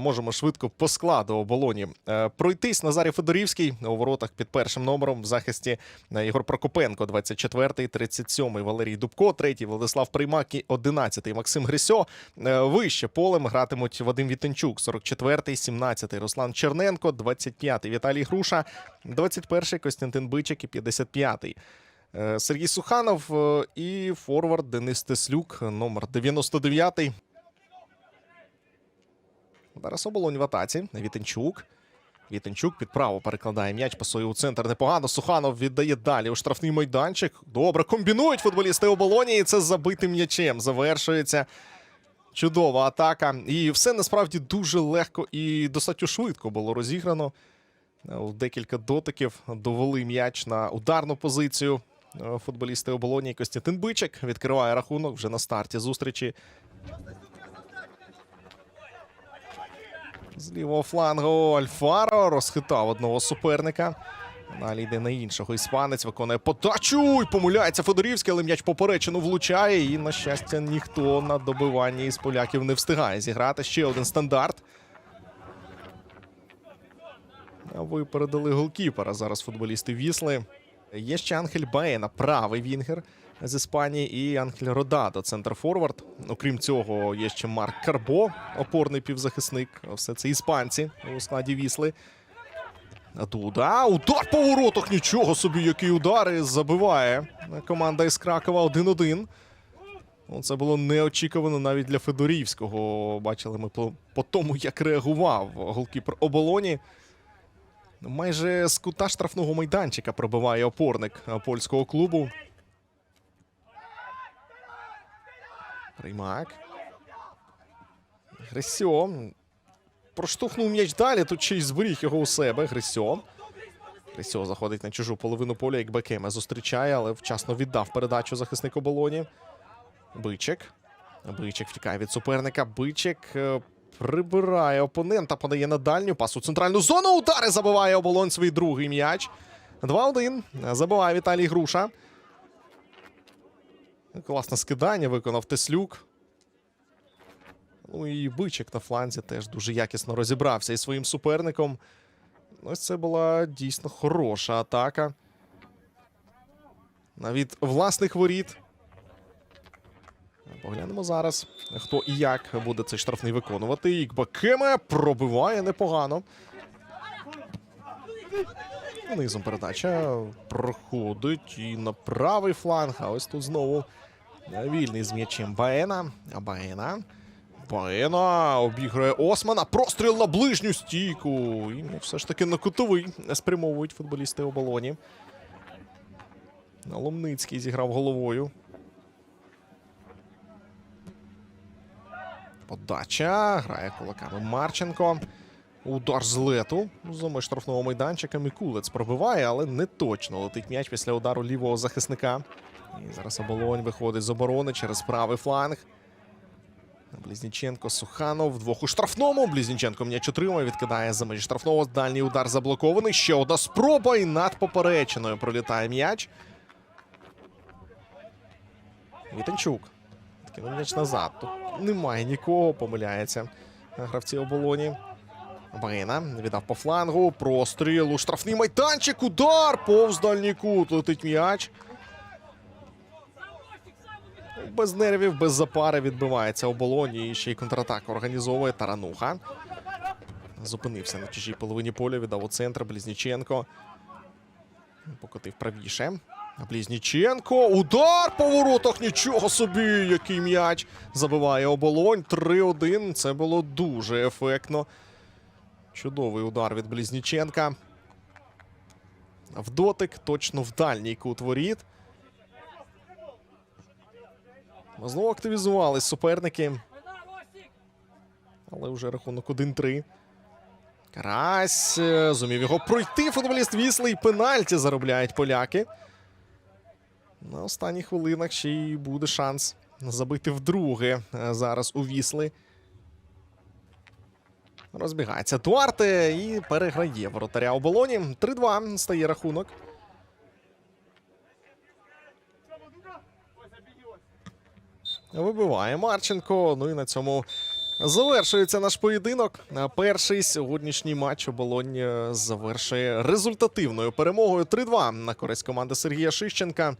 Можемо швидко по складу оболоні Е, пройтись. Назарій Федорівський у воротах під першим номером в захисті е, Ігор Прокопенко, 24-й, 37-й Валерій Дубко, 3-й Владислав Приймак і 11-й Максим Грисьо. Е, Вище полем гратимуть Вадим Вітенчук, 44-й, 17-й Руслан Черненко, 25-й Віталій Груша, 21-й Костянтин Бичик і 55-й. Е, Сергій Суханов і форвард Денис Теслюк, номер 99-й. Зараз оболонь в атаці. Вітенчук. Вітенчук під право перекладає м'яч, пасує у центр непогано. Суханов віддає далі у штрафний майданчик. Добре, комбінують футболісти оболоні, і це забитим м'ячем. Завершується чудова атака. І все насправді дуже легко і достатньо швидко було розіграно. У декілька дотиків довели м'яч на ударну позицію. Е, Футболісти оболоні Костянтин Бичик відкриває рахунок вже на старті зустрічі. З лівого флангу Альфаро розхитав одного суперника. Далі йде на іншого. Іспанець виконує подачу і помиляється Федорівський, але м'яч поперечину влучає. І, на щастя, ніхто на добиванні із поляків не встигає зіграти. Ще один стандарт. Випередили голкіпера. Зараз футболісти Вісли. Є ще Анхель Баена, правий вінгер з Іспанії, і Анхель Родадо, центр форвард. Окрім цього, є ще Марк Карбо, опорний півзахисник. Все це іспанці у складі Вісли. Дуда. Удар по воротах. Нічого собі, який удар. Забиває команда із Кракова 1-1. Ну, Це було неочікувано навіть для Федорівського. Бачили ми по, тому, як реагував голкіпер оболоні. Майже з кута штрафного майданчика пробиває опорник польського клубу. Приймак. Грисьо. Проштовхнув м'яч далі. Тут ще й зберіг його у себе. Грисьо. Грисьо заходить на чужу половину поля, як Бекеме зустрічає, але вчасно віддав передачу захисник оболоні. Бичик. Бичик втікає від суперника. Бичик е, прибирає опонента, подає на дальню пас у центральну зону. Удари забиває оболонь свій другий м'яч. 2-1. Забиває Віталій Груша. Класне скидання виконав Теслюк. Ну і бичик на фланзі теж дуже якісно розібрався із своїм суперником. Ось це була дійсно хороша атака. Навіть власних воріт. Поглянемо зараз, хто і як буде цей штрафний виконувати. Ікбакеме пробиває непогано. Низом передача проходить і на правий фланг. А ось тут знову вільний з м'ячем Баена. Баена. Баена обіграє Османа. Простріл на ближню стійку. І ну, все ж таки на кутовий спрямовують футболісти оболоні. Ломницький зіграв головою. Подача. Грає кулаками Марченко. Удар з лету. За меж штрафного майданчика Мікулець пробиває, але не точно летить м'яч після удару лівого захисника. І зараз оболонь виходить з оборони через правий фланг. Близніченко, Суханов вдвох у штрафному. Близніченко м'яч отримує, відкидає за межі штрафного. Дальній удар заблокований. Ще одна спроба і над поперечиною пролітає м'яч. Вітенчук. Кинув м'яч назад. Тут немає нікого, помиляється гравці оболоні. Баїна віддав по флангу. Простріл у штрафний майданчик. Удар повз дальній кут. Летить м'яч. Без нервів, без запари відбивається оболоні. І ще й контратаку організовує Тарануха. Зупинився на чужій половині поля, віддав у центр Близніченко. Покотив правіше. Близніченко. Удар по воротах. Нічого собі, який м'яч. Забиває оболонь. 3-1. Це було дуже ефектно. Чудовий удар від Близніченка. В дотик, точно в дальній кут воріт. Знову активізувались суперники. Але вже рахунок 1-3. Карась е, зумів його пройти. Футболіст Вісли і пенальті заробляють поляки. На останніх хвилинах ще й буде шанс забити вдруге е, зараз у Вісли. Розбігається Дуарте і переграє воротаря оболоні. 3-2 стає рахунок. Вибиває Марченко. Ну і на цьому Завершується наш поєдинок. Перший сьогоднішній матч оболонь е, завершує результативною перемогою 3-2 на користь команди Сергія Шищенка.